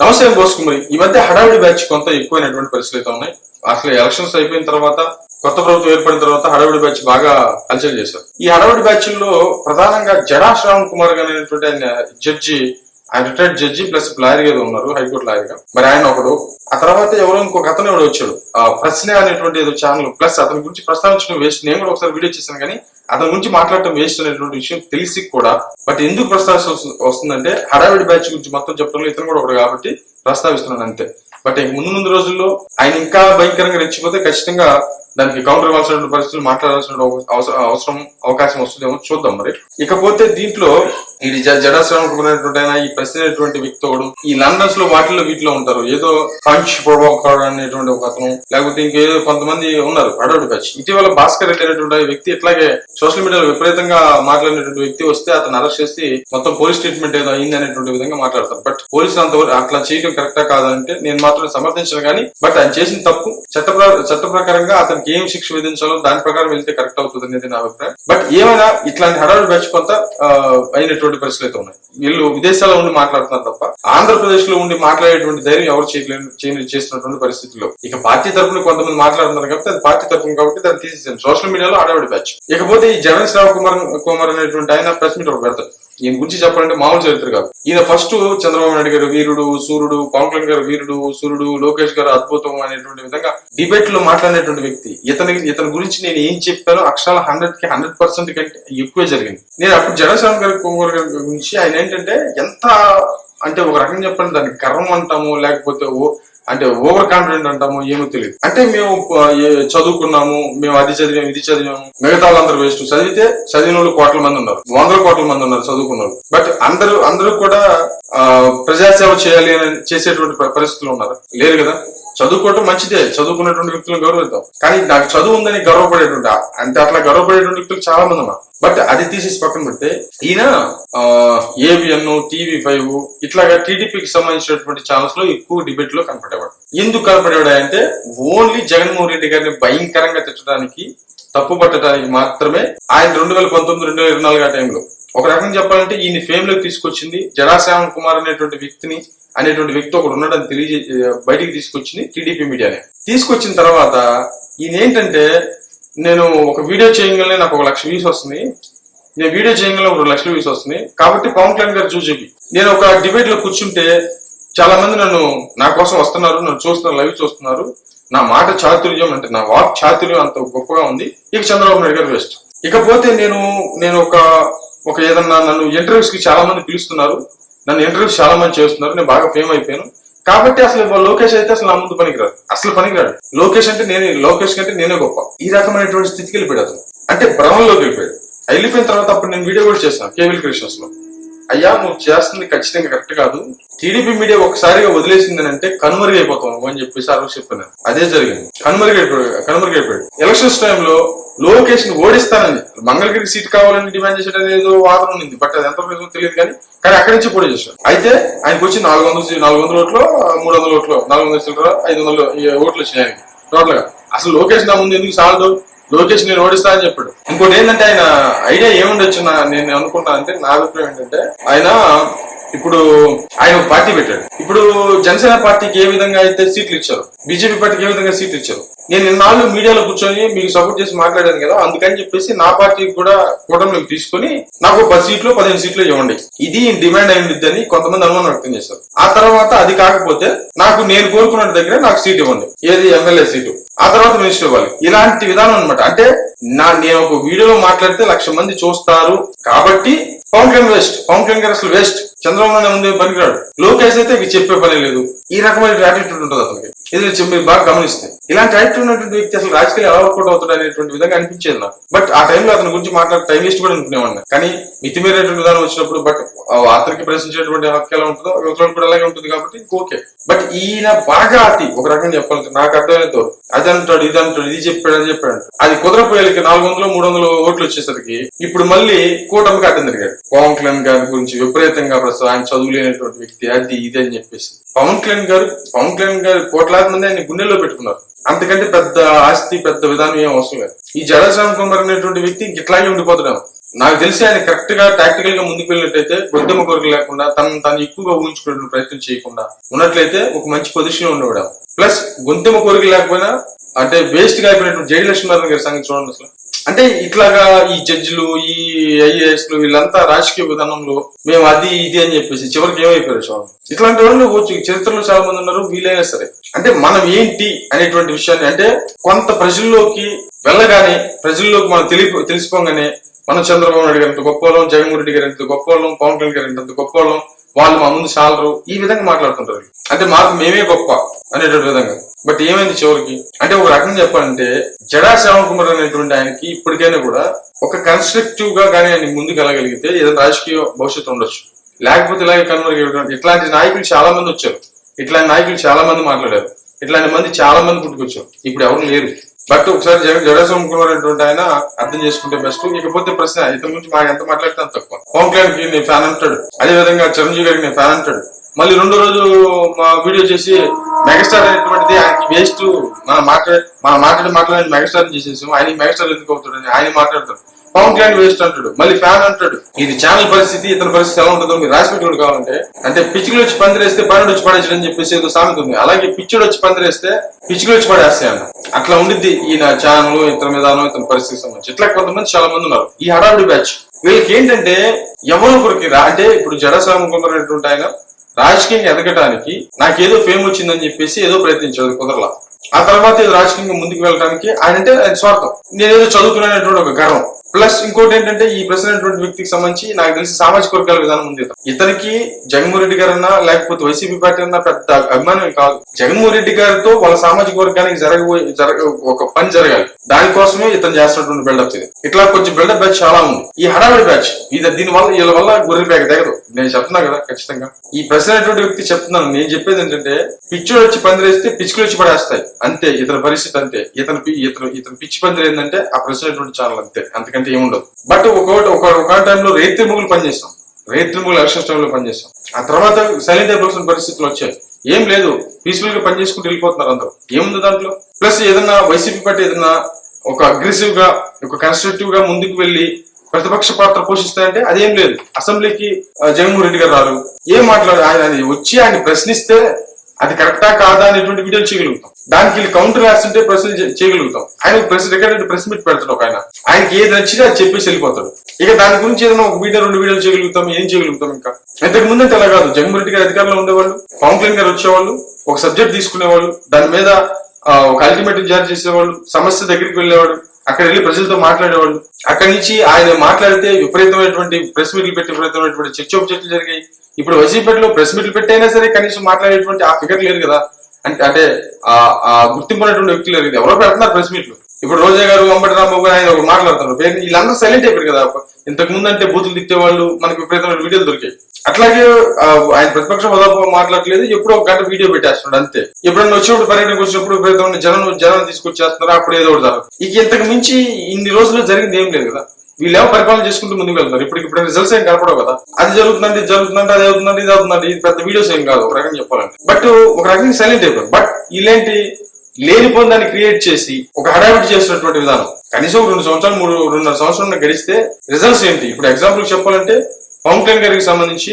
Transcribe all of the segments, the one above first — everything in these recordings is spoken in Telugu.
నమస్తే బోస్ కుమారి ఈ మధ్య హడావిడి బ్యాచ్ కొంత ఎక్కువైనటువంటి పరిస్థితులు అయితే ఉన్నాయి. అసలు ఎలక్షన్స్ అయిపోయిన తర్వాత కొత్త ప్రభుత్వం ఏర్పడిన తర్వాత హడావిడి బ్యాచ్ బాగా కల్చర్ చేశారు. ఈ హడావిడి బ్యాచ్లో ప్రధానంగా జడా శ్రావణ్ కుమార్ గారు అనేటువంటి ఆయన జడ్జి ఆయన రిటైర్డ్ జడ్జి ప్లస్ లాయర్ గారు ఉన్నారు హైకోర్టు లాయర్గా మరి ఆయన ఒకడు. ఆ తర్వాత ఎవరో ఇంకొక అతను ఎవడో వచ్చాడు. ఆ ప్రశ్న అనేటువంటి ఏదో ఛానల్ ప్లస్ అతని గురించి ప్రస్తావించడం వేస్ట్ నేను కూడా ఒకసారి వీడియో చేశాను కానీ అతని గురించి మాట్లాడటం వేస్ట్ అనేటువంటి విషయం తెలిసి కూడా. బట్ ఎందుకు ప్రస్తావించాల్సి వస్తుందంటే హడావిడి బ్యాచ్ గురించి మొత్తం చెప్పడంలో ఇతను కూడా ఒకడు కాబట్టి ప్రస్తావిస్తున్నాను అంతే. బట్ ముందు ముందు రోజుల్లో ఆయన ఇంకా భయంకరంగా రెచ్చిపోతే ఖచ్చితంగా దానికి కౌంటర్ ఇవ్వాల్సిన పరిస్థితులు మాట్లాడాల్సిన అవసరం అవకాశం వస్తుందేమో చూద్దాం మరి. ఇకపోతే దీంట్లో ఇది జ- ఈ ప్రసిద్ధమైనటువంటి అనేటువంటి వ్యక్తి ఒకడు ఈ లండన్స్లో వాటిల్లో వీటిలో ఉంటారు. ఏదో పంచ్ ప్రొవోకర్ అనేటువంటి ఒక అతను లేకపోతే ఇంకేదో కొంతమంది ఉన్నారు అడవుడు కచ్ ఇటీవల భాస్కర్ రెడ్డి అనేటువంటి వ్యక్తి ఇట్లాగే సోషల్ మీడియాలో విపరీతంగా మాట్లాడినటువంటి వ్యక్తి వస్తే అతను అరెస్ట్ చేసి మొత్తం పోలీస్ ట్రీట్మెంట్ ఏదో అయింది అనేటువంటి విధంగా మాట్లాడతారు. పోలీసులు అంతవరకు అట్లా చేయడం కరెక్టా కాదంటే నేను మాత్రం సమర్థించను కానీ బట్ ఆయన చేసిన తప్పు చట్ట ప్ర- చట్ట ప్రకారంగా అతనికి ఏం శిక్ష విధించాలో దాని ప్రకారం వెళ్తే కరెక్ట్ అవుతుంది అనేది నా అభిప్రాయం. బట్ ఏమైనా ఇట్లాంటి హడావుడి బ్యాచ్ కొంత ఆ, అయినటువంటి పరిస్థితులు అయితే ఉన్నాయి. వీళ్ళు విదేశాల్లో ఉండి మాట్లాడుతున్నారు తప్ప ఆంధ్రప్రదేశ్లో ఉండి మాట్లాడేటువంటి ధైర్యం ఎవరు చేయలేని చేయని- చేస్తున్నటువంటి పరిస్థితుల్లో. ఇక పార్టీ తరపున కొంతమంది మాట్లాడుతున్నారు కాబట్టి అది పార్టీ తరఫున కాబట్టి దాన్ని తీసేసాను సోషల్ మీడియాలో హడావుడి బ్యాచ్. ఇకపోతే ఈ జగన్ శ్రావ్ కుమార్ కుమార్ అనేటువంటి ఆయన ప్రెస్ మీట్ ఒకటి పెడతారు ఈయన గురించి చెప్పాలంటే మామూలు చరిత్ర కాదు. ఈయన ఫస్ట్ చంద్రబాబు నాయుడు గారు వీరుడు సూర్యుడు పవన్ కళ్యాణ్ గారు వీరుడు సూర్యుడు లోకేష్ గారు అద్భుతం అనేటువంటి విధంగా డిబేట్లో మాట్లాడినటువంటి వ్యక్తి. ఇతని ఇతని గురించి నేను ఏం చెప్పానో అక్షరాల హండ్రెడ్కి హండ్రెడ్ పర్సెంట్ కంటే ఎక్కువే జరిగింది. నేను అప్పుడు జనసేన గారి కుమార్ గారి గురించి ఆయన ఏంటంటే ఎంత అంటే ఒక రకంగా చెప్పండి దాన్ని కర్మ అంటాము లేకపోతే ఓ అంటే ఓవర్ కాన్ఫిడెంట్ అంటాము ఏమో తెలియదు. అంటే మేము చదువుకున్నాము మేము అది చదివాము ఇది చదివాము మిగతా వాళ్ళందరూ వేస్ట్. చదివితే చదివిన వాళ్ళు కోట్ల మంది ఉన్నారు. వందల కోట్ల మంది ఉన్నారు చదువుకున్న వాళ్ళు. బట్ అందరూ అందరూ కూడా ఆ, ప్రజాసేవ చేయాలి అని చేసేటువంటి పరిస్థితులు ఉన్నారు. లేరు కదా? చదువుకోవటం మంచిదే. చదువుకున్నటువంటి వ్యక్తులను గౌరవిద్దాం. కానీ నాకు చదువు ఉందని గర్వపడేటువంటి అంటే అట్లా గర్వపడేటువంటి వ్యక్తులు చాలా మంది ఉన్నారు. బట్ అది తీసేసి పక్కన పెడితే ఈయన ఏబిఎన్ టీవీ ఫైవ్ ఇట్లాగా టీడీపీకి సంబంధించినటువంటి ఛానల్స్లో ఎక్కువ డిబేట్లో కనపడేవాడు. ఎందుకు కనపడేవాడు అంటే ఓన్లీ జగన్మోహన్ రెడ్డి గారిని భయంకరంగా తిట్టడానికి తప్పు పట్టడానికి మాత్రమే ఆయన రెండు వేల పంతొమ్మిది రెండు వేల ఇరవై నాలుగు ఆ టైంలో ఒక రకంగా చెప్పాలంటే ఈయన ఫేమ్లోకి తీసుకొచ్చింది జడాశ్యామ కుమార్ అనేటువంటి వ్యక్తిని అనేటువంటి వ్యక్తి ఒకడు ఉన్నాడని తెలియజే బయటికి తీసుకొచ్చింది టీడీపీ మీడియానే. తీసుకొచ్చిన తర్వాత ఈయన ఏంటంటే నేను ఒక వీడియో చేయగలనే నాకు ఒక లక్ష వ్యూస్ వస్తుంది. నేను వీడియో చేయగలనే ఒక రెండు లక్షల వ్యూస్ వస్తుంది. కాబట్టి పవన్ కళ్యాణ్ గారు చూసి నేను ఒక డిబేట్లో కూర్చుంటే చాలా మంది నన్ను నా కోసం వస్తున్నారు నన్ను చూస్తున్నారు లైవ్ చూస్తున్నారు. నా మాట చాతుర్యం అంటే నా వాక్ చాతుర్యం అంత గొప్పగా ఉంది. ఇక చంద్రబాబు నాయుడు గారు వేస్ట్. ఇకపోతే నేను నేను ఒక ఒక ఏదన్నా నన్ను ఇంటర్వ్యూస్కి చాలా మంది పిలుస్తున్నారు. నన్ను ఇంటర్వ్యూస్ చాలా మంది చేస్తున్నారు. నేను బాగా ఫేమ్ అయిపోయాను. కాబట్టి అసలు లోకేష్ అయితే అసలు నా ముందు పనికిరాదు అసలు పనికిరాడు. లోకేష్ అంటే నేనే లోకేష్ కంటే నేనే గొప్ప. ఈ రకమైనటువంటి స్థితికి వెళ్ళిపోయాడు అతను. అంటే భ్రమంలోకి వెళ్ళిపోయాడు. వెళ్ళిపోయిన తర్వాత అప్పుడు నేను వీడియో కూడా చేశాను కేవీల్ క్రియేషన్స్లో అయ్యా నువ్వు చేస్తుంది ఖచ్చితంగా కరెక్ట్ కాదు. టీడీపీ మీడియా ఒకసారిగా వదిలేసింది అంటే కనుమరుగైపోతాం అని చెప్పేసి ఆ రోజు చెప్పాను అదే జరిగింది. కనుమరుగైపోయాడు కనుమరుగైపోయాడు. ఎలక్షన్స్ టైంలో లోకేష్ని ఓడిస్తానని మంగళగిరి సీట్ కావాలని డిమాండ్ చేసేటది ఏదో వాదన ఉంది. బట్ అది ఎంత తెలియదు కానీ కానీ అక్కడి నుంచి పోటీ చేశాడు అయితే ఆయనకు వచ్చి నాలుగు వందల నాలుగు వందల ఓట్లు మూడు వందల ఓట్లు నాలుగు వందల చిల్లర ఐదు వందల ఓట్లు వచ్చినాయి ఆయనకి. టోటల్గా అసలు లోకేష్ నా ముందు ఎందుకు సాలదు లోకేష్ నేను ఓడిస్తా అని చెప్పాడు. ఇంకోటి ఏంటంటే ఆయన ఐడియా ఏముండొచ్చు నేను అనుకుంటా అంటే నా అభిప్రాయం ఏంటంటే ఆయన ఇప్పుడు ఆయన ఒక పార్టీ పెట్టాడు. ఇప్పుడు జనసేన పార్టీకి ఏ విధంగా అయితే సీట్లు ఇచ్చారు బీజేపీ పార్టీకి ఏ విధంగా సీట్లు ఇచ్చారు నేను ఇన్నాళ్ళు మీడియాలో కూర్చొని మీకు సపోర్ట్ చేసి మాట్లాడాను కదా అందుకని చెప్పేసి నా పార్టీకి కూడా కూటమిలోకి తీసుకొని నాకు పది సీట్లు పదిహేను సీట్లు ఇవ్వండి. ఇది డిమాండ్ అయిందని కొంతమంది అనుమానం వ్యక్తం చేశారు. ఆ తర్వాత అది కాకపోతే నాకు నేను కోరుకున్న దగ్గర నాకు సీట్ ఇవ్వండి. ఏది ఎమ్మెల్యే సీటు. ఆ తర్వాత మినిస్టర్ ఇవ్వాలి. ఇలాంటి విధానం అన్నమాట. అంటే నా నేను ఒక వీడియోలో మాట్లాడితే లక్ష మంది చూస్తారు. కాబట్టి పవన్ కళ్యాణ్ వేస్ట్ పవన్ కళ్యాణ్ గారు అసలు వేస్ట్ చంద్రబాబు నాయుడు ముందు పనికిరాడు. లోకేష్ అయితే ఇక చెప్పే పని లేదు. ఈ రకమైన యాటిట్యూడ్ ఉంటుంది అతనికి. ఇది చెప్పి మీరు బాగా గమనిస్తే. ఇలాంటి యాటిట్యూడ్ ఉన్నటువంటి వ్యక్తి అసలు రాజకీయాలు ఎలా వర్కౌట్ అవుతాడు అనేటువంటి విధంగా అనిపించేది నాకు. బట్ ఆ టైంలో అతని గురించి మాట్లాడే టైం వేస్ట్ కూడా అనుకునేవాడిని. కానీ మితిమీరేటువంటి విధానం వచ్చినప్పుడు బట్ అతనికి ప్రశ్నించేటువంటి హక్కు ఎలా ఉంటుందో యువతలకు కూడా అలాగే ఉంటుంది కాబట్టి ఓకే బట్ ఈయన బాగా అతి ఒక రకంగా చెప్పాలంటే నాకు అర్థమైనతో అది అంటాడు ఇది అంటాడు ఇది చెప్పాడు అది చెప్పాడు అది కుదరపోయేకి నాలుగు వందలు మూడు వందలు ఓట్లు వచ్చేసరికి ఇప్పుడు మళ్ళీ కూటమికి అడ్డం తిరిగాడు. పవన్ కళ్యాణ్ గారి గురించి విపరీతంగా ప్రస్తుతం ఆయన చదువులేనటువంటి వ్యక్తి అది ఇది అని చెప్పేసి. పవన్ కళ్యాణ్ గారు పవన్ కళ్యాణ్ గారు కోట్లాది మంది ఆయన గుండెల్లో పెట్టుకున్నారు. అంతకంటే పెద్ద ఆస్తి పెద్ద విధానం ఏం అవసరం లేదు. ఈ జడశ్రామ్ కుమార్ అనేటువంటి వ్యక్తి ఇట్లాగే ఉండిపోతున్నాడు. నాకు తెలిసి ఆయన కరెక్ట్గా టాక్టికల్గా ముందుకు వెళ్ళినట్టయితే గొంతెమ్మ కోరిక లేకుండా తను తను ఎక్కువగా ఊహించుకునే ప్రయత్నం చేయకుండా ఉన్నట్లయితే ఒక మంచి పొజిషన్లో ఉండేవాడు ప్లస్ గొంతెమ్మ కోరిక లేకపోయినా అంటే వేస్ట్గా అయిపోయినటువంటి జైలు గారి సంగతి చూడండి అసలు. అంటే ఇట్లాగా ఈ జడ్జిలు ఈ ఐఏఎస్లు వీళ్ళంతా రాజకీయ విధానంలో మేము అది ఇది అని చెప్పేసి చివరికి ఏమైపోయారు స్వామి ఇట్లాంటి వాళ్ళు వచ్చి చరిత్రలో చాలా మంది ఉన్నారు వీలైనా సరే. అంటే మనం ఏంటి అనేటువంటి విషయాన్ని అంటే కొంత ప్రజల్లోకి వెళ్ళగానే ప్రజల్లోకి మనం తెలియ తెలుసుకోగానే మనం చంద్రబాబు నాయుడు గారి గొప్ప వాళ్ళం జగన్మోహన్ రెడ్డి గారి ఎంత గొప్పవాళ్ళం పవన్ కళ్యాణ్ గారి ఎంత గొప్పవాళ్ళం వాళ్ళు మా ముందు చాలరు ఈ విధంగా మాట్లాడుతుంటారు. అంటే మాకు మేమే గొప్ప అనేటువంటి విధంగా. బట్ ఏమైంది చివరికి? అంటే ఒక రకంగా చెప్పాలంటే జడా శ్రావణ్ కుమార్ అనేటువంటి ఆయనకి ఇప్పటికైనా కూడా ఒక కన్స్ట్రక్టివ్గా కానీ ఆయన ముందుకు వెళ్ళగలిగితే ఏదైనా రాజకీయ భవిష్యత్తు ఉండొచ్చు. లేకపోతే ఇలాగే కనుమరుగు ఇట్లాంటి నాయకులు చాలా మంది వచ్చారు. ఇట్లాంటి నాయకులు చాలా మంది మాట్లాడారు. ఇట్లాంటి మంది చాలా మంది పుట్టుకొచ్చారు ఇప్పుడు ఎవరు లేరు. బట్ ఒకసారి జగన్ జడేశ్వరం ఆయన అర్థం చేసుకుంటే బెస్ట్ ఇకపోతే ప్రశ్న ఇతని గురించి మాకు ఎంత మాట్లాడితే అంత తక్కువ. పవన్ కళ్యాణ్కి నేను ఫ్యాన్ అంటాడు. అదే విధంగా చిరంజీవి గారికి నేను ఫ్యాన్ అంటాడు. మళ్ళీ రెండో రోజు మా వీడియో చేసి మెగాస్టార్ అనేటువంటిది ఆయనకి వేస్ట్ మన మాట్లాడే మన మాట్లాడి మాట్లాడి మెగాస్టార్ చేసేసాం. ఆయన మెగాస్టార్ ఎందుకు అవుతాడని ఆయన మాట్లాడతాడు. పవన్ కళ్యాణ్ వేస్ట్ అంటాడు. మళ్ళీ ఫ్యాన్ అంటాడు. ఇది ఛానల్ పరిస్థితి ఇతని పరిస్థితి ఎలా ఉంటుందో మీరు రాసి పెట్టుకోడు కావాలంటే అంటే పిచ్చికలు వచ్చి పందిరేస్తే పనుడు వచ్చి పడేసాడు అని చెప్పేసి ఏదో సామెత ఉంది. అలాగే పిచ్చుడు వచ్చి పందిరేస్తే పిచ్చుకులు వచ్చి పడేస్తాయి అన్న. అట్లా ఉండిద్ది ఈయన ఛానల్ ఇతని విధానం ఇతని పరిస్థితికి సంబంధించి. ఇట్లా కొంతమంది చాలా మంది ఉన్నారు. ఈ హడావిడి బ్యాచ్ వీళ్ళకి ఏంటంటే ఎవరో ఒకరికి అంటే ఇప్పుడు జడసామ కొందరు ఆయన రాజకీయంగా ఎదగటానికి నాకేదో ఫేమ్ వచ్చిందని చెప్పేసి ఏదో ప్రయత్నించాడు కుదరలా. ఆ తర్వాత ఇది రాజకీయంగా ముందుకు వెళ్ళడానికి ఆయన అంటే స్వార్థం. నేనేదో చదువుకునేటువంటి ఒక గర్వం. ప్లస్ ఇంకోటి ఏంటంటే ఈ ప్రెసిడెంట్ వ్యక్తికి సంబంధించి నాకు తెలిసి సామాజిక వర్గాల విధానం ఉంది ఇతనికి జగన్మోహన్ రెడ్డి గారు అన్నా లేకపోతే వైసీపీ పార్టీ అన్నా పెద్ద అభిమానం కాదు. జగన్మోహన్ రెడ్డి గారితో వాళ్ళ సామాజిక వర్గానికి జరగబోయే జరగ ఒక పని జరగాలి. దానికోసమే ఇతను చేస్తున్నటువంటి బిల్డప్ ఇది. ఇట్లా కొంచెం బిల్డప్ బ్యాచ్ చాలా ఉంది. ఈ హడావిడి బ్యాచ్ ఇది దీని వల్ల వీళ్ళ వల్ల గొర్రె బ్యాగ్ తెగదు. నేను చెప్తున్నా కదా ఖచ్చితంగా. ఈ ప్రెసిడెంట్ వ్యక్తి చెప్తున్నాను. నేను చెప్పేది ఏంటంటే పిచ్చులు వచ్చి పందిరేస్తే పిచ్చుకలు వచ్చి పడేస్తాయి. అంతే ఇతని పరిస్థితి అంతే ఇతను ఇతను ఇతను పిచ్చి పందిరి ఏంటంటే ఆ ప్రెసిడెంట్ ఛానల్ అంతే. అంతకంటే ఏముండదు. బట్ ఒకటి ఒక ఒక టైంలో రైతు ముగ్గులు పనిచేస్తాం. రైతు ముగ్గులు ఎలక్షన్ టైంలో పనిచేస్తాం. ఆ తర్వాత సైలెంట్ అయిపోతున్న పరిస్థితులు వచ్చాయి. ఏం లేదు. పీస్ఫుల్గా పనిచేసుకుంటూ వెళ్ళిపోతున్నారు అందరూ. ఏముంది దాంట్లో? ప్లస్ ఏదన్నా వైసీపీ పార్టీ ఏదన్నా ఒక అగ్రెసివ్గా ఒక కన్స్ట్రక్టివ్గా ముందుకు వెళ్ళి ప్రతిపక్ష పాత్ర పోషిస్తాయంటే అదేం లేదు. అసెంబ్లీకి జగన్మోహన్ రెడ్డి గారు రారు. ఏం మాట్లాడు ఆయన ఆయన వచ్చి ఆయన ప్రశ్నిస్తే అది కరెక్టా కాదా అనేటువంటి వీడియోలు చేయగలుగుతాం. దానికి వీళ్ళు కౌంటర్ రాస్తుంటే ప్రశ్నలు చేయగలుగుతాం. ఆయన ప్రెస్ రికార్డెడ్ ప్రెస్ మీట్ పెడతాడు ఒక ఆయన. ఆయనకి ఏది నచ్చినా అది చెప్పేసి వెళ్ళిపోతాడు. ఇక దాని గురించి ఏదైనా ఒక వీడియో రెండు వీడియోలు చేయగలుగుతాం ఏం చేయగలుగుతాం ఇంకా? ఇంతకు ముందు అంటే అలా కాదు. జగన్మోహన్ రెడ్డి గారు అధికారంలో ఉండేవాళ్ళు పవన్ కళ్యాణ్ గారు వచ్చేవాళ్ళు ఒక సబ్జెక్ట్ తీసుకునేవాళ్ళు దాని మీద ఒక అల్టిమేట్ జారీ చేసేవాళ్ళు సమస్య దగ్గరికి వెళ్ళేవాడు అక్కడ వెళ్ళి ప్రజలతో మాట్లాడేవాళ్ళు. అక్కడి నుంచి ఆయన మాట్లాడితే విపరీతమైనటువంటి ప్రెస్ మీట్లు పెట్టి విపరీతమైనటువంటి చర్చోపచర్చలు జరిగాయి. ఇప్పుడు వైసీపీలో ప్రెస్ మీట్లు పెట్టైనా సరే కనీసం మాట్లాడేటువంటి ఆ ఫిగర్ లేరు కదా. అంటే అంటే ఆ ఆ గుర్తింపు ఉన్నటువంటి వ్యక్తులు లేరు ఎవరో పెడుతున్నారు ప్రెస్ మీట్లు. ఇప్పుడు రోజా గారు అంబటి రాంబాబు ఆయన ఒకరు మాట్లాడుతున్నారు. వీళ్ళందరూ సైలెంట్ అయిపోయారు కదా. ఇంతకు ముందు అంటే బూతులు తిట్టేవాళ్ళు మనకి విపరీతమైన వీడియోలు దొరికాయి. అట్లాగే ఆయన ప్రతిపక్ష హోదా మాట్లాడలేదు ఎప్పుడో ఒక గంట వీడియో పెట్టేస్తున్నాడు అంతే. ఎప్పుడన్నా వచ్చినప్పుడు పర్యటనకు వచ్చినప్పుడు విపరీతమైన జనం జనం తీసుకొచ్చేస్తున్నారు? అప్పుడు ఏదో ఒకటి ఇక ఇంతకు మించి ఇన్ని రోజులు జరిగింది ఏం లేదు కదా. వీళ్ళేమో పరిపాలన చేసుకుంటూ ముందుకు వెళ్తున్నారు. ఇప్పుడు ఇప్పుడు రిజల్ట్స్ ఏం కనపడవు కదా. అది జరుగుతుందంటే ఇది జరుగుతుందంటే అది అవుతుందంటే ఇది అవుతుందంటే ఇది పెద్ద వీడియోస్ ఏం కాదు. ఒక రకంగా చెప్పాలంటే. బట్ ఒక రకంగా సైలెంట్ అయిపోయారు. బట్ ఇలాంటి లేని పొందాన్ని క్రియేట్ చేసి ఒక హడావిడి చేసినటువంటి విధానం. కనీసం రెండు సంవత్సరాలు మూడు రెండున్నర సంవత్సరాలు గడిస్తే రిజల్ట్స్ ఏంటి? ఇప్పుడు ఎగ్జాంపుల్ చెప్పాలంటే పవన్ కళ్యాణ్ గారికి సంబంధించి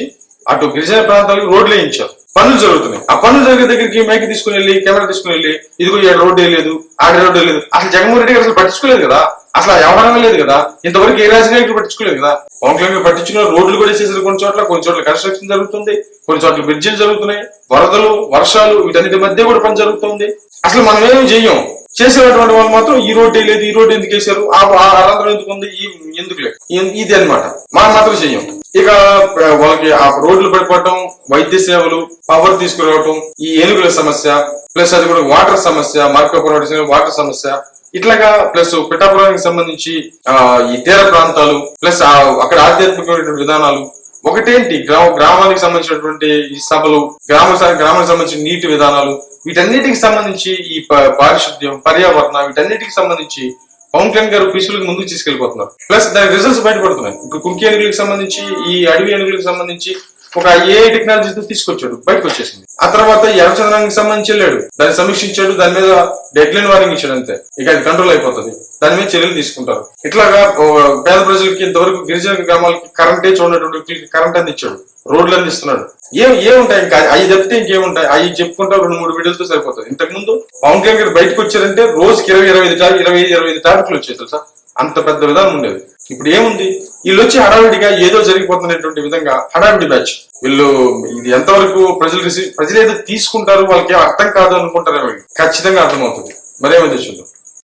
అటు గిరిజన ప్రాంతాలకు రోడ్లు వేయించారు. పనులు జరుగుతున్నాయి. ఆ పనులు జరిగే దగ్గరికి మైక్ తీసుకుని వెళ్ళి కెమెరా తీసుకుని వెళ్ళి ఇదిగో ఈ రోడ్డు లేదు ఆడ రోడ్డు లేదు. అసలు జగన్మోహన్ రెడ్డి గారు అసలు పట్టించుకోలేదు కదా? అసలు వ్యవహారం లేదు కదా? ఇంతవరకు ఏ రాజకీయాలు పట్టించుకోలేదు కదా? పవన్ కళ్యాణ్ పట్టించుకున్న రోడ్లు కూడా చేసేసారు కొన్ని చోట్ల కొన్ని చోట్ల కన్స్ట్రక్షన్ జరుగుతుంది కొన్ని చోట్ల బ్రిడ్జిలు జరుగుతున్నాయి వరదలు వర్షాలు వీటన్నిటి మధ్య కూడా పని జరుగుతుంది. అసలు మనం ఏం చెయ్యం? చేసేటటువంటి వాళ్ళు మాత్రం ఈ రోడ్డు లేదు ఈ రోడ్డు ఎందుకు వేసారు ఆ అనంతరం ఎందుకు ఉంది? ఈ ఎందుకు లేదు? ఇది అన్నమాట. మనం మాత్రం చెయ్యం. ఇక వాళ్ళకి ఆ రోడ్లు పడిపోవటం వైద్య సేవలు పవర్ తీసుకురావటం ఈ ఏనుగుల సమస్య ప్లస్ అది కూడా వాటర్ సమస్య మార్కపురం వాటర్ సమస్య ఇట్లాగా ప్లస్ పిఠాపురానికి సంబంధించి ఆ ఈ తీర ప్రాంతాలు ప్లస్ ఆ అక్కడ ఆధ్యాత్మికమైనటువంటి విధానాలు ఒకటేంటి? గ్రామ గ్రామానికి సంబంధించినటువంటి ఈ సభలు గ్రామ గ్రామానికి సంబంధించిన నీటి విధానాలు వీటన్నిటికి సంబంధించి ఈ పారిశుద్ధ్యం పర్యావరణ వీటన్నిటికి సంబంధించి పవన్ కళ్యాణ్ గారు పీసులకు ముందుకు తీసుకెళ్ళిపోతున్నారు ప్లస్ దాని రిజల్ట్స్ బయటపడుతున్నాయి. ఇప్పుడు కుంకి ఏనుగులకు సంబంధించి ఈ అడవి ఏనుగులకు సంబంధించి ఒక ఏ టెక్నాలజీతో తీసుకొచ్చాడు బయటకు వచ్చేసింది ఆ తర్వాత ఎర్రచంద్రానికి సంబంధించి వెళ్ళాడు. దాన్ని సమీక్షించాడు దాని మీద డెడ్ లైన్ వార్నింగ్ ఇచ్చాడు అంతే. ఇక అది కంట్రోల్ అయిపోతుంది. దాని మీద చర్యలు తీసుకుంటారు. ఇట్లాగా పేద ప్రజలకి ఇంతవరకు గిరిజన గ్రామాలకి కరెంటే చూడనటువంటి కరెంట్ అందించాడు. రోడ్లు అందిస్తున్నాడు. ఏం ఏముంటాయి ఇంకా? అవి చెప్తే ఇంకేముంటాయి? అవి చెప్పుకుంటా రెండు మూడు వీడియోలతో సరిపోతుంది. ఇంతకు ముందు పవన్ కళ్యాణ్ గారు బయటకు వచ్చారంటే రోజుకి ఇరవై ఇరవై ఐదు టార్గెట్ ఇరవై ఇరవై ఐదు టార్గెట్లు వచ్చాయి తెలుసా? అంత పెద్ద విధానం ఉండేది. ఇప్పుడు ఏముంది? వీళ్ళు వచ్చి హడావిడిగా ఏదో జరిగిపోతున్నటువంటి విధంగా హడావిడి బ్యాచ్. వీళ్ళు ఇది ఎంతవరకు ప్రజలు రిసీవ్ ప్రజలు ఏదో తీసుకుంటారు వాళ్ళకి అర్థం కాదు అనుకుంటారేమో ఖచ్చితంగా అర్థమవుతుంది. మరేమైంది చూద్దాం.